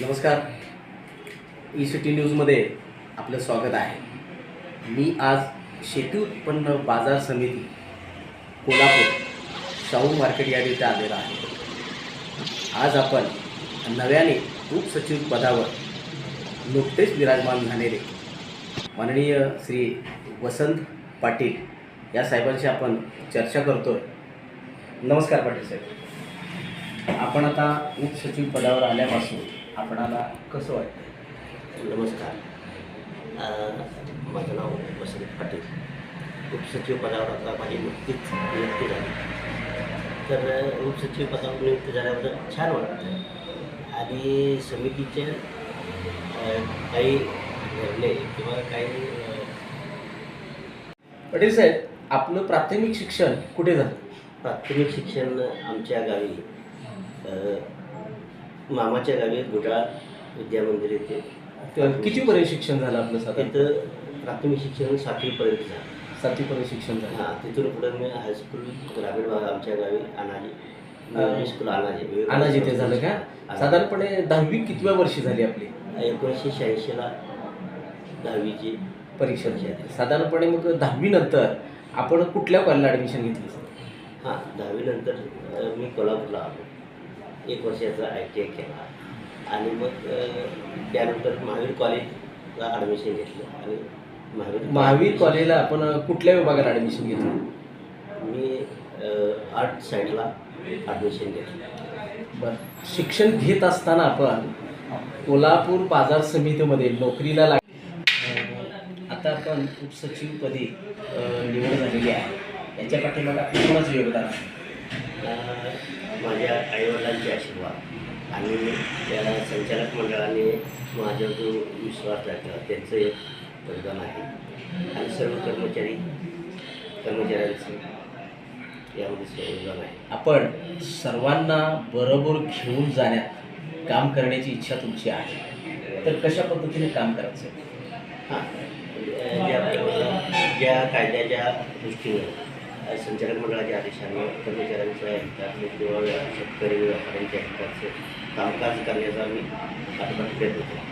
नमस्कार. E city न्यूजमध्ये आपलं स्वागत आहे. मी आज शेती उत्पन्न बाजार समिती कोल्हापूर शाहू मार्केट या इथे आलेलो आहे. आज आपण नव्याने उपसचिव पदावर नुकतेच विराजमान झालेले माननीय श्री वसंत पाटील या साहेबांशी आपण चर्चा करतो नमस्कार पाटील साहेब. आपण आता उपसचिव पदावर आल्यापासून आपणाला कसं वाटतं नमस्कार. माझं नाव वसंत पाटील. उपसचिव पदावर आता माझी नुकतीच नियुक्ती झाली. तर उपसचिव पदावर नियुक्ती झाल्याबद्दल छान वाटतं आणि समितीचे काही निर्णय किंवा काही पाटील साहेब आपलं प्राथमिक शिक्षण कुठे झालं? प्राथमिक शिक्षण आमच्या गावी. मामाच्या गावी गुडाळ विद्यामंदिर येथे त- कितीपर्यंत शिक्षण. झालं आपलं साधारण? तिथं प्राथमिक शिक्षण सातवीपर्यंत झालं. सातवीपर्यंत शिक्षण झालं. हां तिथून पुढे मी हायस्कूल ग्रामीण भाग आमच्या गावी अनाजी मिलिटरी स्कूल अनाजी अनाजी ते झालं का. साधारणपणे दहावी कितव्या वर्षी झाली आपली? एकोणीसशे शहाऐंशीला दहावीची परीक्षा झाली. साधारणपणे मग दहावी नंतर आपण कुठल्या कॉलेजला ॲडमिशन घेतली? हां दहावीनंतर मी कोल्हापूरला आलो. एक वर्षाचा आय टी आय केला. आणि मग त्यानंतर महावीर कॉलेजला ॲडमिशन घेतलं. आणि महावीर महावीर कॉलेजला आपण कुठल्या विभागात ॲडमिशन घेतलं? मी आर्ट साईडला ॲडमिशन घेतलं. बरं. शिक्षण घेत असताना आपण कोल्हापूर बाजार समितीमध्ये नोकरीला लाग आता आपण उपसचिवपदी निवड झालेली आहे. याच्या पाठीमागे कोणाचं योगदान आहे? माझ्या आईवडिलांचे आशीर्वाद. आणि त्या संचालक मंडळाने माझ्या जो विश्वास टाकला त्यांचं एक योगदान आहे. आणि सर्व कर्मचारी कर्मचाऱ्यांचं यामध्ये योगदान आहे. आपण सर्वांना बरोबर घेऊन जाण्यात काम करण्याची इच्छा तुमची आहे. तर कशा पद्धतीने काम करायचं? हां. अ, ज्या ज्या कायद्याच्या दृष्टीने संचालक मंडळाच्या आदेशाने कर्मचाऱ्यांच्या हिताचे म्हणजे किंवा शेतकरी व्यापाऱ्यांच्या हिताचे कामकाज करण्याचा मी आता प्रयत्न केला.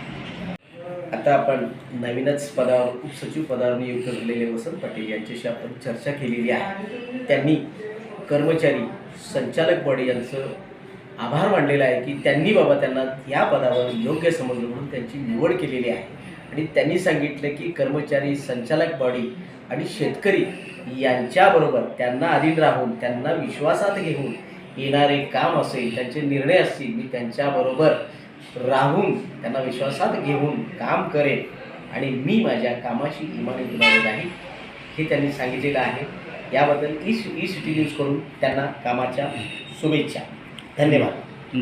आता आपण नवीनच पदावर उपसचिव पदावर नियुक्त झालेले वसंत पाटील यांच्याशी आपण चर्चा केलेली आहे. त्यांनी कर्मचारी संचालक बॉडी यांचं आभार मानलेला आहे की त्यांनी बाबा त्यांना या पदावर योग्य समजलं म्हणून त्यांची निवड केलेली आहे. आणि त्यांनी सांगितलं की कर्मचारी संचालक बॉडी आणि शेतकरी यांच्याबरोबर त्यांना अधीन राहून त्यांना विश्वासात घेऊन येणारे काम असेल त्यांचे निर्णय असतील मी त्यांच्याबरोबर राहून त्यांना विश्वासात घेऊन काम करेन आणि मी माझ्या कामाची इमानी गुलावत आहे हे त्यांनी सांगितलेलं आहे. याबद्दल ई ई सिटी न्यूज करून त्यांना कामाच्या शुभेच्छा. धन्यवाद.